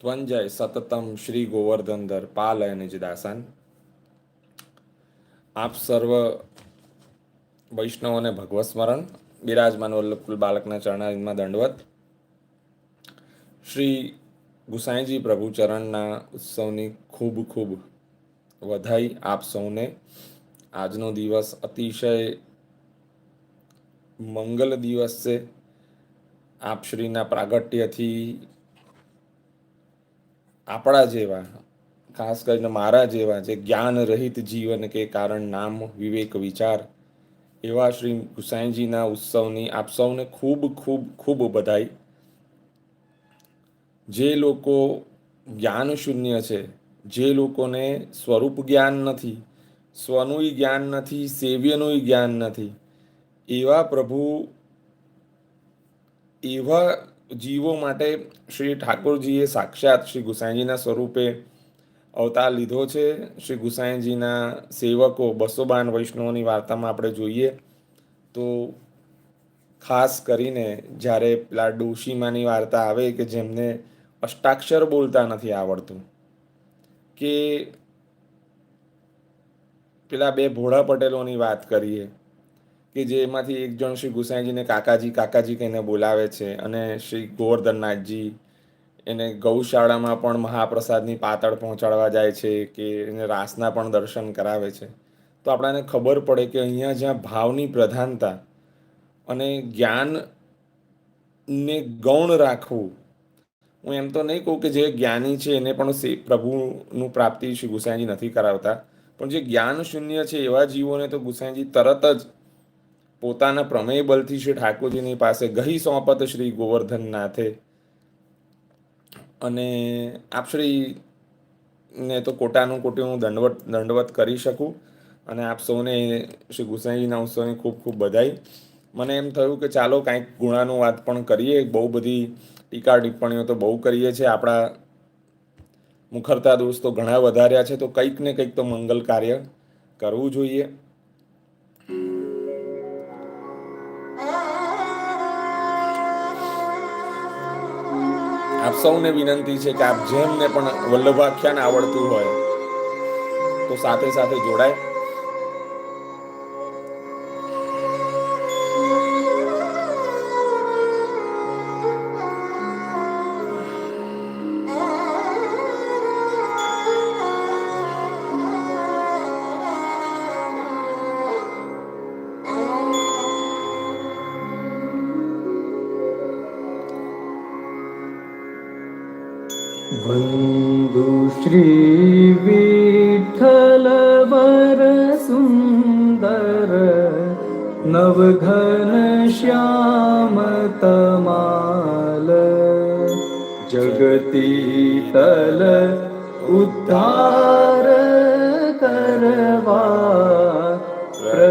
ત્વંજય સતતમ શ્રી ગોવર્ધનધર પાલય નિજદાસન આપ સર્વ વૈષ્ણવોને ભગવત સ્મરણ બિરાજમાન વલ્લભકુલ બાલકના ચરણારીમાં દંડવત શ્રી ગુસાઈજી પ્રભુ ચરણના ઉત્સવની ખૂબ ખૂબ વધાઈ આપ સૌને આજનો દિવસ અતિશય મંગલ દિવસ છે આપશ્રીના પ્રાગટ્યથી આપણા જેવા, ખાસ કરીને મારા જેવા જે જ્ઞાન રહિત જીવન કે કારણ નામ, વિવેક, વિચાર, એવા શ્રી ગુસાઈજીના ઉત્સવની આપ સૌને ખૂબ ખૂબ ખૂબ બધાઈ જે લોકો જ્ઞાન શૂન્ય છે, જે લોકોને સ્વરૂપ જ્ઞાન નથી સ્વનું જ્ઞાન નથી સેવ્યનું જ્ઞાન નથી, એવા પ્રભુ, એવા જીવો માટે શ્રી ઠાકોરજીએ સાક્ષાત શ્રી ગુસાઈજીના સ્વરૂપે અવતાર લીધો છે. શ્રી ગુસાઈજીના સેવકો બસો બાન વૈષ્ણવની વાર્તામાં આપણે જોઈએ તો ખાસ કરીને જ્યારે પેલા ડોશીમાની વાર્તા આવે કે જેમને અષ્ટાક્ષર બોલતા નથી આવડતું કે પેલા બે ભોળા પટેલોની વાત કરીએ કે જેમાંથી એક જણ શ્રી ગુસાઈજીને કાકાજી કાકાજી કહીને બોલાવે છે અને શ્રી ગોવર્ધનનાથજી એને ગૌશાળામાં પણ મહાપ્રસાદની પાતળ પહોંચાડવા જાય છે કે એને રાસના પણ દર્શન કરાવે છે. તો આપણાને ખબર પડે કે અહીંયા જ્યાં ભાવની પ્રધાનતા અને જ્ઞાનને ગૌણ રાખવું, હું એમ તો નહીં કહું કે જે જ્ઞાની છે એને પણ પ્રભુનું પ્રાપ્તિ શ્રી ગુસાઈજી નથી કરાવતા. પણ જે જ્ઞાન શૂન્ય છે એવા જીવોને તો ગુસાઈજી તરત જ પોતાના પ્રમેય બલથી શ્રી ઠાકોરજીની પાસે ગહી સોંપત શ્રી ગોવર્ધન નાથે અને આપ શ્રી ને તો કોટાનું કોટી હું દંડવત દંડવત કરી શકું અને આપ સૌને શ્રી ગુસાઈજીના ઉત્સવની ખૂબ ખૂબ બધાઈ. મને એમ થયું કે ચાલો કાંઈક ગુણાનું વાત પણ કરીએ, બહુ બધી ટીકા ટિપ્પણીઓ તો બહુ કરીએ છીએ. આપણા મુખરતા દોસ્તો ઘણા વધાર્યા છે, તો કંઈક ને કંઈક તો મંગલ કાર્ય કરવું જોઈએ. સૌને વિનંતી છે કે આપ જેમને પણ વલ્લભાખ્યાન આવડતું હોય તો સાથે સાથે જોડાય.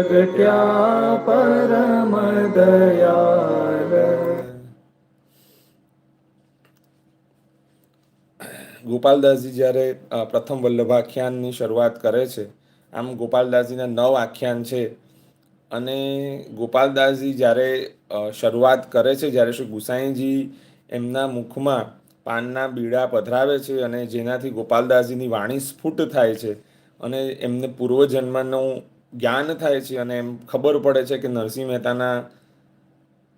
પ્રગટ્યા પરમ દયાલ ગોપાલદાસજી જ્યારે પ્રથમ વલ્લભ આખ્યાનની શરૂઆત કરે છે, આમ ગોપાલદાસજીના નવ આખ્યાન છે. અને ગોપાલદાસજી જ્યારે શરૂઆત કરે છે, જ્યારે શ્રી ગુસાઈજી એમના મુખમાં પાનના બીડા પધરાવે છે અને જેનાથી ગોપાલદાસજીની વાણી સ્ફુટ થાય છે અને એમને પૂર્વજન્મનું જ્ઞાન થાય છે અને એમ ખબર પડે છે કે નરસિંહ મહેતાના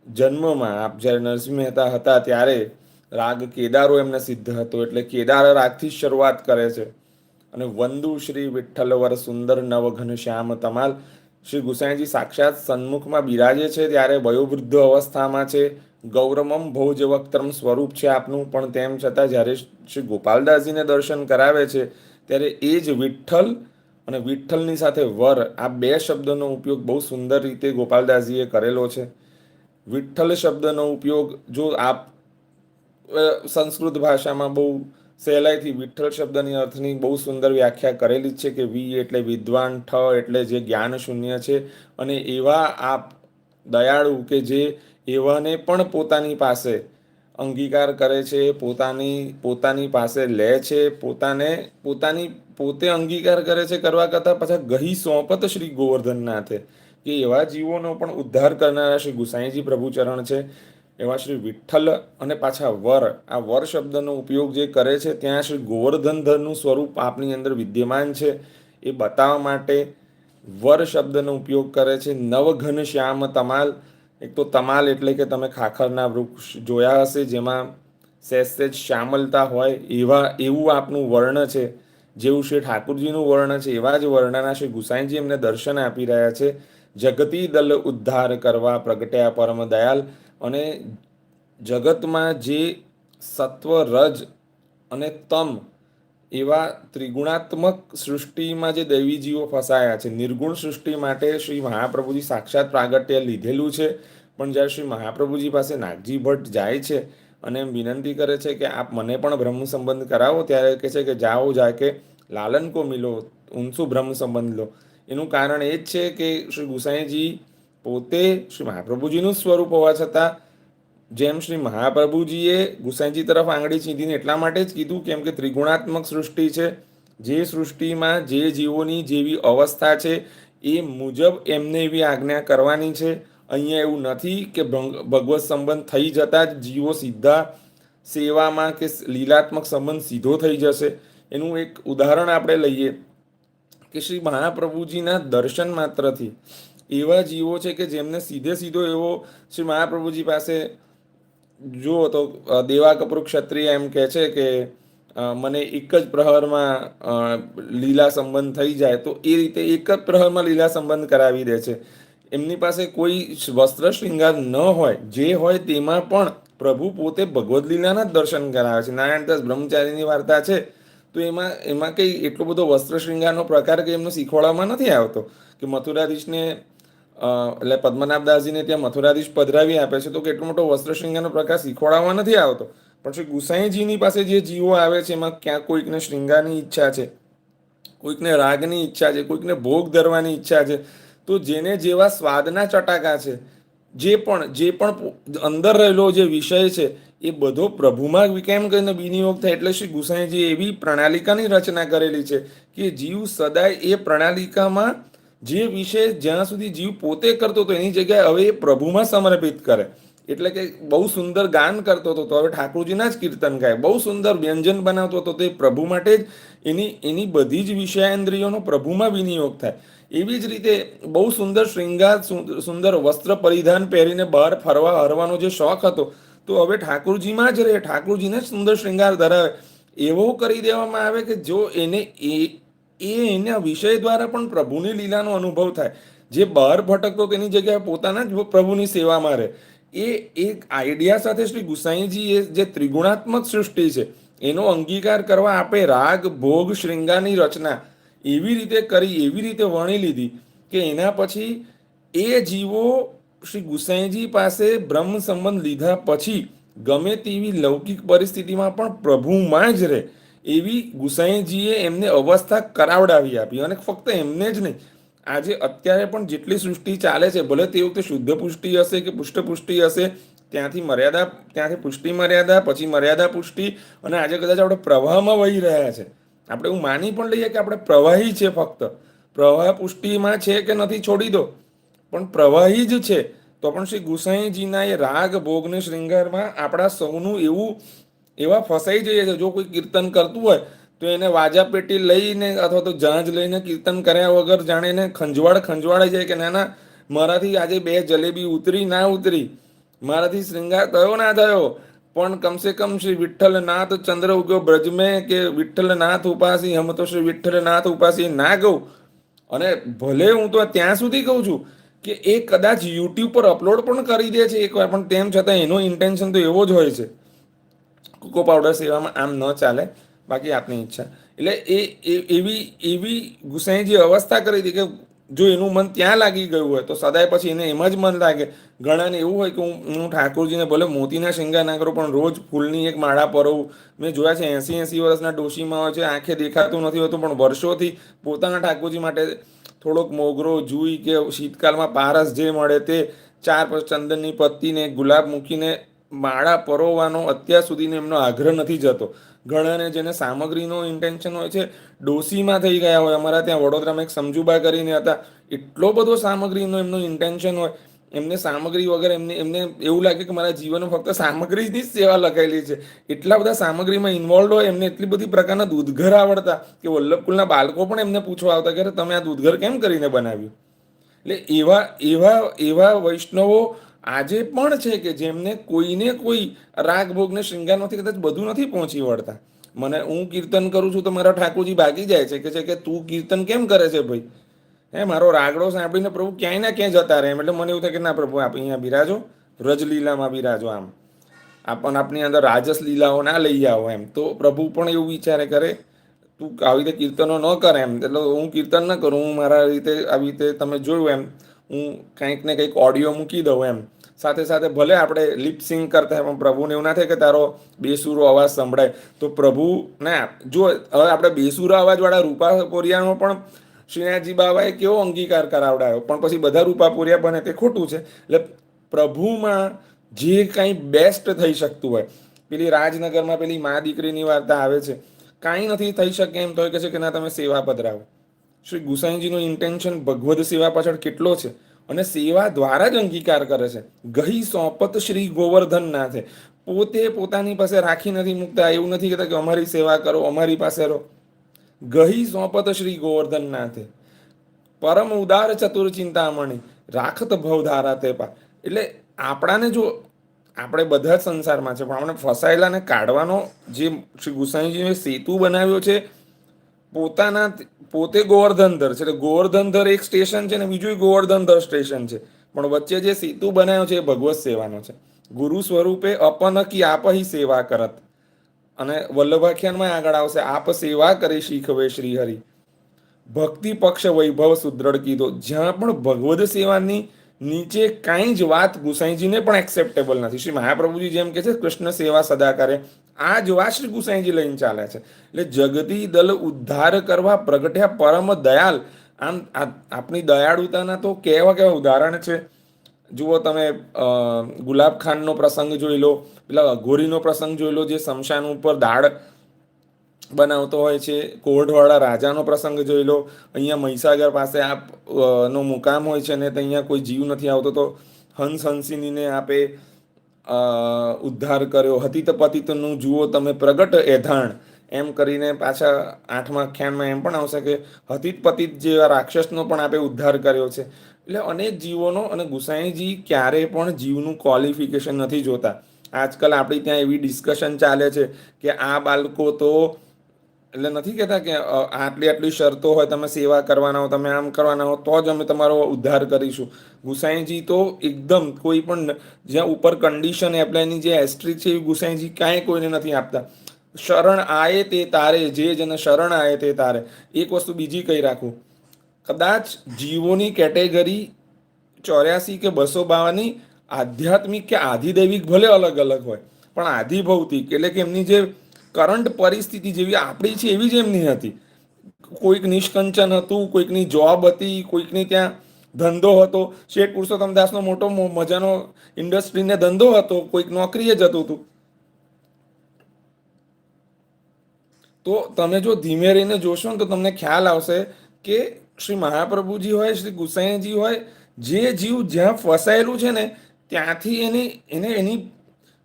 જન્મમાં આપ જ્યારે નરસિંહ મહેતા હતા ત્યારે રાગ કેદારો એમને સિદ્ધ હતો. એટલે કેદાર રાગથી શરૂઆત કરે છે. અને વંદુ શ્રી વિઠ્ઠલવર સુંદર નવઘન શ્યામ તમાલ. શ્રી ગુસાઈજી સાક્ષાત સન્મુખમાં બિરાજે છે ત્યારે વયોવૃદ્ધ અવસ્થામાં છે. ગૌરમમ ભોજવક્તમ સ્વરૂપ છે આપનું. પણ તેમ છતાં જ્યારે શ્રી ગોપાલદાસજીને દર્શન કરાવે છે, ત્યારે એ જ વિઠ્ઠલ અને વિઠ્ઠલની સાથે વર, આ બે શબ્દનો ઉપયોગ બહુ સુંદર રીતે ગોપાલદાસજીએ કરેલો છે. વિઠ્ઠલ શબ્દનો ઉપયોગ જો આપ સંસ્કૃત ભાષામાં બહુ સહેલાઈથી વિઠ્ઠલ શબ્દની અર્થની બહુ સુંદર વ્યાખ્યા કરેલી જ છે કે વી એટલે વિદ્વાન, ઠ એટલે જે જ્ઞાન શૂન્ય છે અને એવા આપ દયાળુ કે જે એવાને પણ પોતાની પાસે અંગીકાર કરે છે, પોતાની પોતાની પાસે લે છે, પોતાને, પોતાની પોતે અંગીકાર કરે છે કરવા કરતાં પાછા ગહી સોંપત શ્રી ગોવર્ધનનાથે. કે એવા જીવોનો પણ ઉદ્ધાર કરનારા શ્રી ગુસાઈજી પ્રભુચરણ છે, એવા શ્રી વિઠ્ઠલ અને પાછા વર. આ વર શબ્દનો ઉપયોગ જે કરે છે, ત્યાં શ્રી ગોવર્ધનધરનું સ્વરૂપ આપની અંદર વિદ્યમાન છે. એ બતાવવા માટે વર શબ્દનો ઉપયોગ કરે છે, નવઘન શ્યામ તમાલ. એક તો તમાલ એટલે કે તમે ખાખરના વૃક્ષ જોયા હશે જેમાં સહેજ શ્યામલતા હોય એવા, એવું આપનું વર્ણ છે. જેવું શ્રી ઠાકુરજીનું વર્ણ છે, એવા જ વર્ણના શ્રી ગુસાઈજી એમને દર્શન આપી રહ્યા છે. જગતી દલ ઉદ્ધાર કરવા પ્રગટ્યા પરમ દયાલ. અને જગતમાં જે સત્વ રજ અને તમ એવા ત્રિગુણાત્મક સૃષ્ટિમાં જે દૈવી જીવો ફસાયા છે, નિર્ગુણ સૃષ્ટિ માટે શ્રી મહાપ્રભુજી સાક્ષાત પ્રાગટ્ય લીધેલું છે. પણ જ્યારે શ્રી મહાપ્રભુજી પાસે નાગજી ભટ્ટ જાય છે અને એમ વિનંતી કરે છે કે આપ મને પણ બ્રહ્મ સંબંધ કરાવો, ત્યારે કહે છે કે જાઓ જા કે લાલન કો મિલો, ઉનસુ બ્રહ્મ સંબંધ લો. એનું કારણ એ જ છે કે શ્રી ગુસાઈજી પોતે શ્રી મહાપ્રભુજીનું સ્વરૂપ હોવા છતાં જેમ શ્રી મહાપ્રભુજીએ ગુસાઈજી તરફ આંગળી ચીંધીને એટલા માટે જ કીધું કેમ કે ત્રિગુણાત્મક સૃષ્ટિ છે. જે સૃષ્ટિમાં જે જીવોની જેવી અવસ્થા છે, એ મુજબ એમને એવી આજ્ઞા કરવાની છે. અહીંયા એવું નથી કે ભંગ- ભગવત સંબંધ થઈ જતા જ જીવો સીધા સેવામાં કે લીલાત્મક સંબંધ સીધો થઈ જશે. એનું એક ઉદાહરણ આપણે લઈએ કે શ્રી મહાપ્રભુજીના દર્શન માત્રથી એવા જીવો છે કે જેમને સીધે સીધો એવો શ્રી મહાપ્રભુજી પાસે જુઓ તો દેવા કપૂર ક્ષત્રિય એમ કહે છે કે મને એક જ પ્રહરમાં લીલા સંબંધ થઈ જાય, તો એ રીતે એક જ પ્રહરમાં લીલા સંબંધ કરાવી દે છે. એમની પાસે કોઈ વસ્ત્ર શૃંગાર ન હોય, જે હોય તેમાં પણ પ્રભુ પોતે ભગવદ્ લીલાના જ દર્શન કરાવે છે. નારાયણદાસ બ્રહ્મચારીની વાર્તા છે. તો એમાં એમાં કંઈ એટલો બધો વસ્ત્ર શૃંગારનો પ્રકાર કે એમનો શીખવાડવામાં નથી આવતો? કે મથુરાધીશને એટલે પદ્મનાભદાસજીને ત્યાં મથુરાધીશ પધરાવી આપે છે. તો કેટલો મોટો વસ્ત્ર શૃંગારનો પ્રકાર શીખવાડવામાં નથી આવતો. પણ શ્રી ગુસાઈજીની પાસે જે જીવો આવે છે, એમાં ક્યાંક કોઈકને શ્રૃંગારની ઈચ્છા છે, કોઈકને રાગની ઈચ્છા છે, કોઈકને ભોગ ધરવાની ઈચ્છા છે. તો જેને જેવા સ્વાદના ચટાકા છે, જે પણ જે પણ અંદર રહેલો જે વિષય છે, એ બધો પ્રભુમાં કેમ કરીને વિનિયોગ થાય? એટલે શ્રી ગુસાઈજી એવી પ્રણાલિકાની રચના કરેલી છે કે જીવ સદાય એ પ્રણાલિકામાં જે વિષય જ્યાં સુધી જીવ પોતે કરતો હતો એની જગ્યાએ હવે એ પ્રભુમાં સમર્પિત કરે. એટલે કે બહુ સુંદર ગાન કરતો હતો તો હવે ઠાકોરજીના જ કીર્તન ગાય. બહુ સુંદર વ્યંજન બનાવતો હતો તે પ્રભુ માટે જ એની એની બધી જ વિષયેન્દ્રિયોનો પ્રભુમાં વિનિયોગ થાય. એવી જ રીતે બહુ સુંદર શ્રૃંગાર સુંદર વસ્ત્ર પરિધાન પહેરીને બહાર ફરવા હરવાનો જે શોખ હતો, તો હવે ઠાકોરજીમાં જ રહે. ઠાકોરજીને જ સુંદર શ્રૃંગાર ધરાવે. એવો કરી દેવામાં આવે કે જો એને એ એ એના વિષય દ્વારા પણ પ્રભુની લીલાનો અનુભવ થાય. જે બહાર ભટકતો તેની જગ્યાએ પોતાના જ પ્રભુની સેવામાં રહે. એ એક આઈડિયા સાથે શ્રી ગુસાઈજી એ જે ત્રિગુણાત્મક સૃષ્ટિ છે, એનો અંગીકાર કરવા આપે રાગ, ભોગ શ્રૃંગારની રચના એવી રીતે કરી, એવી રીતે વણી લીધી કે એના પછી એ જીવો શ્રી ગુસાઈજી પાસે બ્રહ્મ સંબંધ લીધા પછી ગમે તેવી લૌકિક પરિસ્થિતિમાં પણ પ્રભુમાં જ રહે. એવી ગુસાઈજીએ એમને અવસ્થા કરાવડાવી આપી અને ફક્ત એમને જ નહીં, આજે અત્યારે પણ જેટલી સૃષ્ટિ ચાલે છે, ભલે તે વખતે શુદ્ધ પુષ્ટિ હશે કે પુષ્ટ પુષ્ટિ હશે, ત્યાંથી મર્યાદા, ત્યાંથી પુષ્ટિ મર્યાદા, પછી મર્યાદા પુષ્ટિ અને આજે કદાચ આપણે પ્રવાહમાં વહી રહ્યા છે. આપણે એવું માની પણ લઈએ કે આપણે પ્રવાહી છે ફક્ત. પ્રવાહ પુષ્ટિમાં છે કે નથી છોડી દો. પણ પ્રવાહી જ છે. તો પણ શ્રી ગુસાઈજીના એ રાગ, ભોગને શ્રૃંગારમાં આપણા સૌનું એવું એવા ફસાઈ જઈએ છે. જો કોઈ કીર્તન કરતું હોય, તો એને વાજા પેટી લઈને અથવા તો જાંજ લઈને કીર્તન કર્યા વગર જાણે એને ખંજવાળ ખંજવાળાઈ જાય કે ના ના, મારાથી આજે બે જલેબી ઉતરી, ના ઉતરી. મારાથી શ્રૃંગાર થયો, ના થયો. પણ કમસે કમ શ્રી વિઠ્ઠલનાથ ચંદ્ર ઉગ્યો બ્રજમે કે કે વિઠ્ઠલનાથ ઉપાસી, હમ તો શ્રી વિઠ્ઠલનાથ ઉપાસી ના કહું અને ભલે હું તો ત્યાં સુધી કહું છું કે એ કદાચ યુટ્યુબ પર અપલોડ પણ કરી દે છે એકવાર, પણ તેમ છતાં એનો ઇન્ટેન્શન તો એવો જ હોય છે. કોકો પાવડર સેવામાં આમ ન ચાલે, બાકી આપની ઈચ્છા. એટલે એ એવી એવી ગુસાઈજી અવસ્થા કરી હતી કે જો એનું મન ત્યાં લાગી ગયું હોય, તો સદાય પછી એને એમ જ મન લાગે. ઘણાને એવું હોય કે હું હું ઠાકોરજીને ભલે મોતીના શિંગા ના કરું, પણ રોજ ફૂલની એક માળા પરવું. મેં જોયા છે એંસી એંસી વર્ષના ડોશીમાં હોય છે, આંખે દેખાતું નથી હોતું, પણ વર્ષોથી પોતાના ઠાકોરજી માટે થોડોક મોગરો, જુઈ કે શીતકાલમાં પારસ જે મળે તે ચાર પાંચ ચંદનની પત્તીને ગુલાબ મૂકીને માળા પરોવાનો અત્યાર સુધીનો એમનો આગ્રહ નથી જતો. ઘણાને જેને સામગ્રીનો ઇન્ટેન્શન હોય છે, ડોસીમાં થઈ ગયા હોય, અમારા ત્યાં વડોદરામાં એક સમજુબા કરીને હતા, એટલો બધો સામગ્રીનો એમનો ઇન્ટેન્શન હોય, એમને સામગ્રી વગર એમને એમને એવું લાગે કે મારા જીવનમાં ફક્ત સામગ્રીની જ સેવા લખાયેલી છે. એટલા બધા સામગ્રીમાં ઇન્વોલ્વ હોય, એમને એટલી બધી પ્રકારના દૂધઘર આવડતા કે વલ્લભકુલના બાળકો પણ એમને પૂછવા આવતા કે તમે આ દૂધઘર કેમ કરીને બનાવ્યું? એટલે એવા એવા એવા વૈષ્ણવો આજે પણ છે કે જેમને કોઈને કોઈ રાગ ભોગને શૃંગારમાંથી કદાચ બધું નથી પહોંચી વળતા. મને હું કીર્તન કરું છું તો મારા ઠાકોરજી ભાગી જાય છે કે છે કે તું કીર્તન કેમ કરે છે ભાઈ? હે, મારો રાગડો સાંભળીને પ્રભુ ક્યાંય ના ક્યાંય જતા રહે એટલે મને એવું થાય કે ના પ્રભુ, આપ અહીંયા બિરાજો રજલીલામાં બિરાજો આમ. આપણ આપની અંદર રાજસ લીલાઓ ના લઈ આવો એમ. તો પ્રભુ પણ એવું વિચારે કરે, તું આવી રીતે કીર્તનો ન કરે એમ. એટલે હું કીર્તન ન કરું, હું મારા રીતે, આવી રીતે તમે જોયું એમ. હું કંઈક ને કંઈક ઓડિયો મૂકી દઉં એમ. સાથે સાથે ભલે આપણે લિપસિંગ કરતા હોય, પણ પ્રભુને એવું ના થાય કે તારો બેસુરો અવાજ સંભળાય. તો પ્રભુ, ના જો હવે આપણે બેસુરો અવાજવાળા રૂપા પોરિયાનો પણ શ્રીનાથજી બાબાએ કેવો અંગીકાર કરાવડાયો. પણ પછી બધા રૂપા પોરિયા બને તે ખોટું છે. એટલે પ્રભુમાં જે કાંઈ બેસ્ટ થઈ શકતું હોય, પેલી રાજનગરમાં પેલી મા દીકરીની વાર્તા આવે છે. કાંઈ નથી થઈ શકે એમ તો કે છે કે ના, તમે સેવા પધરાવો શ્રી ગુસાઈજીનું ઇન્ટેન્શન ભગવદ સેવા પાછળ કેટલો છે? અને સેવા દ્વારા જ અંગીકાર કરે છે. ગહી સોંપત શ્રી ગોવર્ધન નાથે પોતે પોતાની પાસે રાખી નથી મૂકતા. એવું નથી કહેતા કે અમારી સેવા કરો, અમારી પાસે રહો. ગહી સોંપત શ્રી ગોવર્ધન નાથે પરમ ઉદાર ચતુર ચિંતામણી. રાખત ભવધારા તે પા. એટલે આપણાને જો, આપણે બધા જ સંસારમાં છે, પણ આપણે ફસાયેલાને કાઢવાનો જે શ્રી ગુસાઈજીએ સેતુ બનાવ્યો છે પોતાના પોતે ગોવર્ધનધર છે. એટલે ગોવર્ધનધર એક સ્ટેશન છે ને બીજું ગોવર્ધનધર સ્ટેશન છે. પણ વચ્ચે જે સેતુ બનાવ્યો છે એ ભગવત સેવાનો છે. ગુરુ સ્વરૂપે અપન કી આપહી સેવા કરત. અને વલ્લભાખ્યાનમાં આગળ આવશે, આપ સેવા કરી શીખવે શ્રી હરિ ભક્તિ પક્ષ વૈભવ સુદ્રઢ કીધો. જ્યાં પણ ભગવદ સેવાની નીચે કાંઈ જ વાત ગુસાઈજીને પણ એક્સેપ્ટેબલ નથી. શ્રી મહાપ્રભુજી જેમ કે છે, કૃષ્ણ સેવા સદા કરે. આ જ વાત શ્રી ગુસાઈજી લઈને ચાલે છે. એટલે જગતી દલ ઉદ્ધાર કરવા પ્રગટ્યા પરમ દયાલ. આમ આપની દયાળુતાના તો કેવા કેવા ઉદાહરણ છે. જુઓ તમે ગુલાબ ખાનનો પ્રસંગ જોઈ લો, પેલા અઘોરીનો પ્રસંગ જોઈ લો, જે શમશાન ઉપર દાળ બનાવતો હોય છે. કોઢવાળા રાજાનો પ્રસંગ જોઈ લો. અહીંયા મહીસાગર પાસે આપ નો મુકામ હોય છે ને અહીંયા કોઈ જીવ નથી આવતો. તો હંસ હંસિનીને આપે ઉદ્ધાર કર્યો. હતીત પતિતનું જુઓ તમે પ્રગટ એધાણ. એમ કરીને પાછા આઠમા ખ્યાનમાં એમ પણ આવશે કે હતિત પતિત જેવા રાક્ષસનો પણ આપે ઉદ્ધાર કર્યો છે. એટલે અનેક જીવોનો અને ગુસાઈજી ક્યારેય પણ જીવનું ક્વોલિફિકેશન નથી જોતા. આજકાલ આપણી ત્યાં એવી ડિસ્કશન ચાલે છે કે આ બાળકો તો એટલે નથી કહેતા કે આટલી આટલી શરતો હોય, તમે સેવા કરવાના હો, તમે આમ કરવાના હો, તો જ અમે તમારો ઉદ્ધાર કરીશું. ગુસાઈજી તો એકદમ કોઈ પણ જ્યાં ઉપર કન્ડિશન એપ્લાયની જે એસ્ટ્રી છે, એ ગુસાઈજી કાંઈ કોઈને નથી આપતા. શરણ આયે તે તારે, જે જેને શરણ આયે તે તારે. એક વસ્તુ બીજી કહી રાખું. કદાચ જીવોની કેટેગરી ચોર્યાસી કે બસો બાવાની આધ્યાત્મિક કે આધિદૈવિક ભલે અલગ અલગ હોય, પણ આધિભૌતિક, એટલે કે એમની જે કરંટ પરિસ્થિતિ જેવી આપણી છે એવી જ એમની હતી. કોઈક નિષ્કંચન હતું, કોઈકની જોબ હતી, કોઈકની ત્યાં ધંધો હતો. શેઠ પુરુષોત્તમ દાસનો મોટો મજાનો ઇન્ડસ્ટ્રીને ધંધો હતો, કોઈક નોકરીએ જતું હતું. તો તમે જો ધીમે રહીને જોશો ને તો તમને ખ્યાલ આવશે કે શ્રી મહાપ્રભુજી હોય, શ્રી ગુસાઈજી હોય, જે જીવ જ્યાં ફસાયેલું છે ને, ત્યાંથી એની, એને એની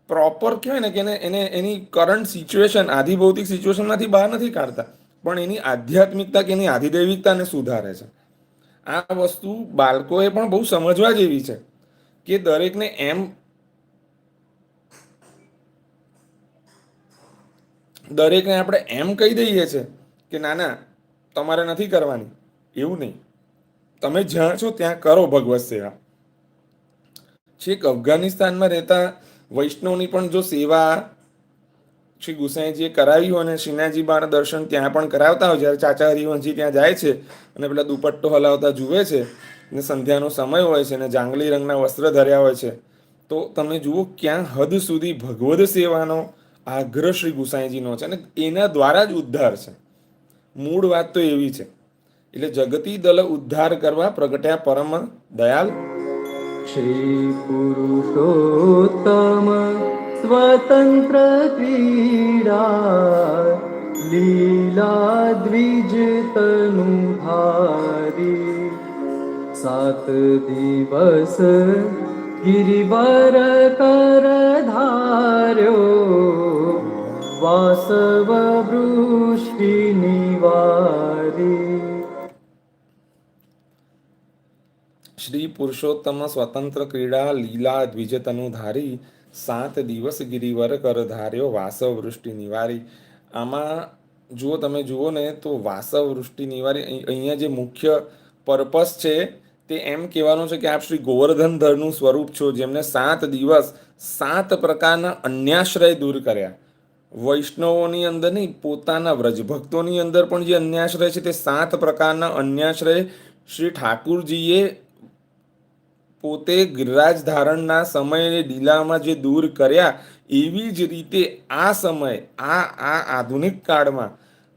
પ્રોપર કહેવાય ને કે એને એને એની કરંટ સિચ્યુએશન આધિભૌતિક સિચ્યુએશનમાંથી બહાર નથી કાઢતા. પણ એની આધ્યાત્મિકતા કે એની આધિદૈવિકતાને સુધારે છે. આ વસ્તુ બાળકોએ પણ બહુ સમજવા જેવી છે કે દરેકને એમ દરેકને આપણે એમ કહી દઈએ છે કે ના ના, તમારે નથી કરવાની. એવું નહીં. તમે જ્યાં છો ત્યાં કરો ભગવત સેવા. છેક અફઘાનિસ્તાનમાં રહેતા વૈષ્ણવની પણ જો સેવા શ્રી ગુસાઈજીએ કરાવી હોય અને શ્રીનાજી બાના દર્શન ત્યાં પણ કરાવતા હોય, જ્યારે ચાચા હરિવંશજી ત્યાં જાય છે અને પેલા દુપટ્ટો હલાવતા જુએ છે ને સંધ્યાનો સમય હોય છે ને જાંગલી રંગના વસ્ત્ર ધર્યા હોય છે, તો તમે જુઓ ક્યાં હદ સુધી ભગવદ સેવાનો આગ્રહ શ્રી ગુસાઈજીનો છે અને એના દ્વારા જ ઉદ્ધાર છે. મૂળ વાત તો એવી છે. એટલે જગતી દલ ઉદ્ધાર કરવા પ્રગટ્યા પરમ દયાલ श्रीपुरुषोत्तम स्वतन्त्र क्रीडा लीलाद्विजतनुधारी सातदिवस गिरिवरतरधारो वासवृष्टिनिवारि શ્રી પુરુષોત્તમ સ્વતંત્ર ક્રીડા લીલા દ્વિજતનું ધારી સાત દિવસ ગિરિવર કર ધાર્યો વાસવ વૃષ્ટિ નિવારી. આમાં જુઓ તમે, જુઓ ને તો વાસવ વૃષ્ટિ નિવારી અહીં- અહીંયા જે મુખ્ય પર્પસ છે તે એમ કહેવાનું છે કે આપ શ્રી ગોવર્ધન ધરનું સ્વરૂપ છો, જેમને સાત દિવસ સાત પ્રકારના અન્યાશ્રય દૂર કર્યા. વૈષ્ણવોની અંદર નહીં, પોતાના વ્રજભક્તોની અંદર પણ જે અન્યાશ્રય છે તે સાત પ્રકારના અન્યાશ્રય શ્રી ઠાકુરજીએ પોતે ગિરરાજ ધારણના સમયે ડીલામાં જે દૂર કર્યા, એવી જ રીતે આ સમય, આ આ આધુનિક કાળમાં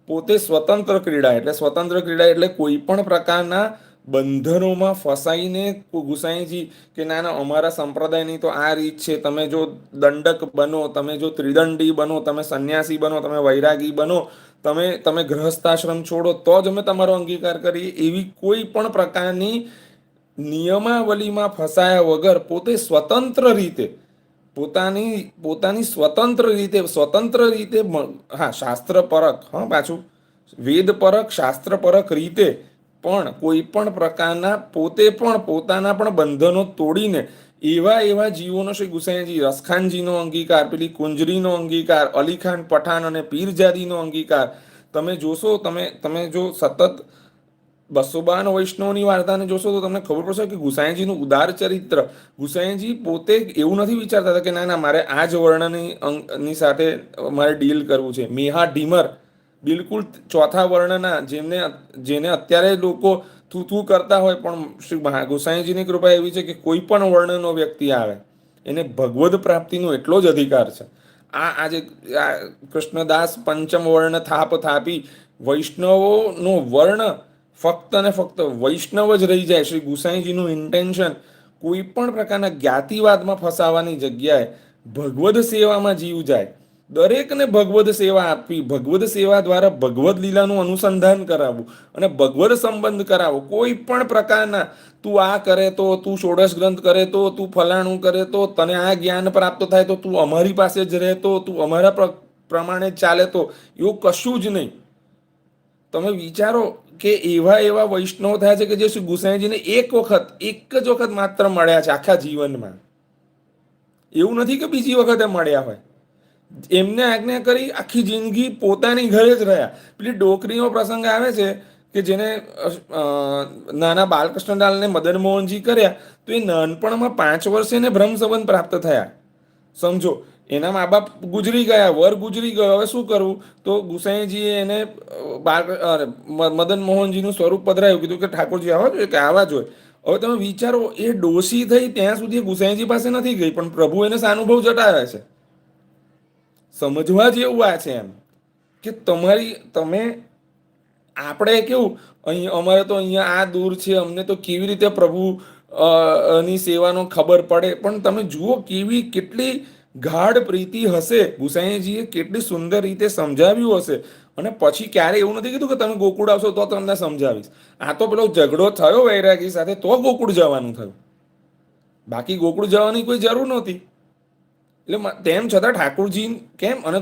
પોતે સ્વતંત્ર ક્રીડા, એટલે સ્વતંત્ર ક્રીડા એટલે કોઈ પણ પ્રકારના બંધનોમાં ફસાઈને ગુસાઈજી કે ના ના, અમારા સંપ્રદાયની તો આ રીત છે. તમે જો દંડક બનો, તમે જો ત્રિદંડી બનો, તમે સંન્યાસી બનો, તમે વૈરાગી બનો, તમે તમે ગૃહસ્થાશ્રમ છોડો, તો જ અમે તમારો અંગીકાર કરીએ. એવી કોઈ પણ પ્રકારની નિયમાવલીમાં ફસાયા વગર પોતે સ્વતંત્ર રીતે, પોતાની પોતાની સ્વતંત્ર રીતે સ્વતંત્ર રીતે હા શાસ્ત્ર પરક હા, પાછું વેદ પરક શાસ્ત્ર પરક રીતે પણ કોઈ પણ પ્રકારના, પોતે પણ પોતાના પણ બંધનો તોડીને, એવા એવા જીવોનો શ્રી ગુસાઈજી, રસખાનજીનો અંગીકાર, પેલી કુંજરીનો અંગીકાર, અલીખાન પઠાણ અને પીરજાદીનો અંગીકાર, તમે જોશો, તમે તમે જો સતત બસો બાવન વૈષ્ણવની વાર્તાને જોશો તો તમને ખબર પડશે કે ગુસાઈજીનું ઉદાર ચરિત્ર. ગુસાઈજી પોતે એવું નથી વિચારતા હતા કે ના ના, મારે આ જ વર્ણની અંગની સાથે મારે ડીલ કરવું છે. મેહા ઢીમર બિલકુલ ચોથા વર્ણના જેમને જેને અત્યારે લોકો થૂ થૂ કરતા હોય, પણ શ્રી ગુસાઈજીની કૃપા એવી છે કે કોઈ પણ વર્ણનો વ્યક્તિ આવે, એને ભગવદ પ્રાપ્તિનો એટલો જ અધિકાર છે. આ આજે આ કૃષ્ણદાસ પંચમ વર્ણ થાપ થાપી વૈષ્ણવોનો વર્ણ ફક્ત ને ફક્ત વૈષ્ણવ જ રહી જાય. શ્રી ગુસાઈજીનું ઇન્ટેન્શન કોઈ પણ પ્રકારના જ્ઞાતિવાદમાં ફસાવાની જગ્યાએ ભગવદ સેવામાં જીવ જાય. દરેકને ભગવદ સેવા આપવી, ભગવદ સેવા દ્વારા ભગવદ લીલાનું અનુસંધાન કરાવવું અને ભગવદ સંબંધ કરાવો. કોઈ પણ પ્રકારના તું આ કરે તો, તું ષોડશ ગ્રંથ કરે તો, તું ફલાણું કરે તો, તને આ જ્ઞાન પ્રાપ્ત થાય તો તું અમારી પાસે જ રહેતો, તું અમારા પ્ર- પ્રમાણે ચાલે તો, એવું કશું જ નહીં. તમે વિચારો કે એવા એવા વૈષ્ણવ થયા છે કે જે શ્રી ગુસાઈજીને એક વખત, એક જ વખત માત્ર મળ્યા છે આખા જીવનમાં. એવું નથી કે બીજી વખતે મળ્યા હોય. એમને આજ્ઞા કરી આખી જિંદગી પોતાની ઘરે જ રહ્યા. પેલી ડોકરીનો પ્રસંગ આવે છે કે જેને નાના બાલકૃષ્ણલાલને મદન મોહનજી કર્યા, તો એ નાનપણમાં પાંચ વર્ષે એને બ્રહ્મ પ્રાપ્ત થયા. સમજો એના મા બાપ ગુજરી ગયા, વર ગુજરી ગયો. હવે શું કરવું? તો ગુસાઈજીએ એને મદન મોહનજીનું સ્વરૂપ પધરાયું કીધું કે ઠાકોરજી, આવા જોઈએ કે આવા જોઈએ. હવે તમે વિચારો, એ ડોસી થઈ ત્યાં સુધી ગુસાઈજી પાસે નથી ગઈ, પણ પ્રભુ એને સાનુભવ જટાવે છે. સમજવા જેવું આ છે એમ. કે તમારી, તમે, આપણે કેવું, અહીં અમારે તો અહીંયા આ દૂર છે, અમને તો કેવી રીતે પ્રભુ ની સેવાનો ખબર પડે. પણ તમે જુઓ કેવી કેટલી ગાઢ પ્રીતિ હશે. ગુસાઈજીએ કેટલી સુંદર રીતે સમજાવ્યું હશે. અને પછી ક્યારે એવું નથી કીધું કે તમે ગોકુળ આવશો તો તમને સમજાવીશ. આ તો પેલો ઝઘડો થયો વૈરાગી સાથે, તો ગોકુળ જવાનું થયું. બાકી ગોકુળ જવાની કોઈ જરૂર નહોતી. એટલે તેમ છતાં ઠાકોરજી કેમ અને